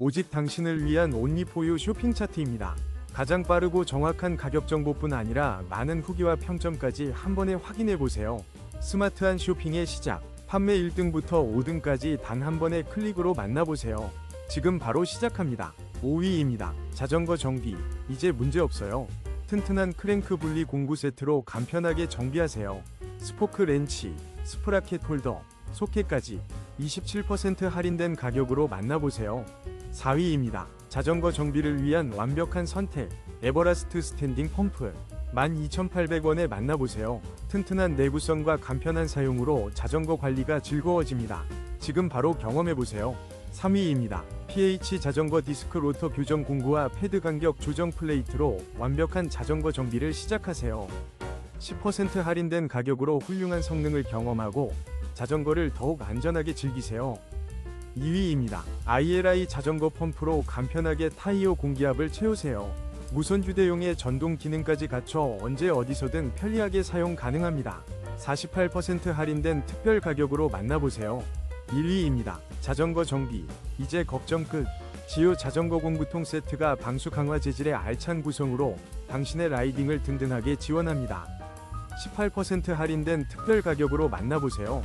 오직 당신을 위한 온리포유 쇼핑 차트입니다. 가장 빠르고 정확한 가격 정보뿐 아니라 많은 후기와 평점까지 한 번에 확인해 보세요. 스마트한 쇼핑의 시작. 판매 1등부터 5등까지 단 한 번의 클릭으로 만나보세요. 지금 바로 시작합니다. 5위입니다. 자전거 정비. 이제 문제 없어요. 튼튼한 크랭크 분리 공구 세트로 간편하게 정비하세요. 스포크 렌치, 스프라켓 홀더, 소켓까지 27% 할인된 가격으로 만나보세요. 4위입니다. 자전거 정비를 위한 완벽한 선택. 에버라스트 스탠딩 펌프. 12,800원에 만나보세요. 튼튼한 내구성과 간편한 사용으로 자전거 관리가 즐거워집니다. 지금 바로 경험해보세요. 3위입니다. PH 자전거 디스크 로터 교정 공구와 패드 간격 조정 플레이트로 완벽한 자전거 정비를 시작하세요. 10% 할인된 가격으로 훌륭한 성능을 경험하고 자전거를 더욱 안전하게 즐기세요. 2위입니다. ILI 자전거 펌프로 간편하게 타이어 공기압을 채우세요. 무선 휴대용의 전동 기능까지 갖춰 언제 어디서든 편리하게 사용 가능합니다. 48% 할인된 특별 가격으로 만나보세요. 1위입니다. 자전거 정비. 이제 걱정 끝. 지오 자전거 공구통 세트가 방수 강화 재질의 알찬 구성으로 당신의 라이딩을 든든하게 지원합니다. 18% 할인된 특별 가격으로 만나보세요.